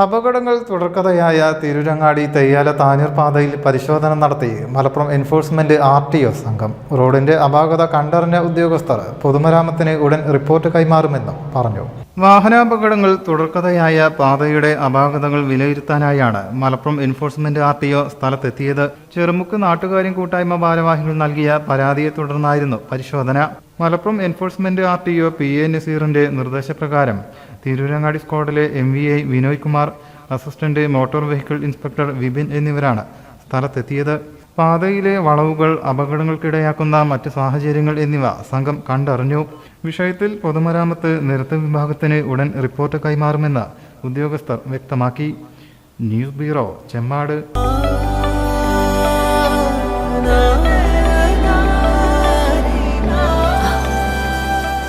അപകടങ്ങൾ തുടർക്കഥയായ തിരുരങ്ങാടി തെയ്യാല താനൂർ പാതയിൽ പരിശോധന നടത്തി Malappuram enforcement R T O സംഘം. റോഡിന്റെ അപാകത കണ്ടറിഞ്ഞ ഉദ്യോഗസ്ഥർ പൊതുമരാമത്തിന് ഉടൻ റിപ്പോർട്ട് കൈമാറുമെന്നും പറഞ്ഞു. വാഹനാപകടങ്ങൾ തുടർക്കഥയായ പാതയുടെ അപാകതകൾ വിലയിരുത്താനായാണ് Malappuram enforcement R T O സ്ഥലത്തെത്തിയത്. Cherumukku നാട്ടുകാരും കൂട്ടായ്മ ഭാരവാഹികൾ നൽകിയ പരാതിയെ തുടർന്നായിരുന്നു പരിശോധന. Malappuram enforcement R T O P A നസീറിന്റെ നിർദ്ദേശപ്രകാരം Tirurangadi സ്ക്വാഡിലെ M V I Vinoy Kumar assistant motor vehicle inspector Vipin എന്നിവരാണ് സ്ഥലത്തെത്തിയത്. പാതയിലെ വളവുകൾ അപകടങ്ങൾക്കിടയാക്കുന്ന മറ്റ് സാഹചര്യങ്ങൾ എന്നിവ സംഘം കണ്ടറിഞ്ഞു. വിഷയത്തിൽ പൊതുമരാമത്ത് നിരത്ത് വിഭാഗത്തിന് ഉടൻ റിപ്പോർട്ട് കൈമാറുമെന്ന് ഉദ്യോഗസ്ഥർ വ്യക്തമാക്കി. News bureau Chemmad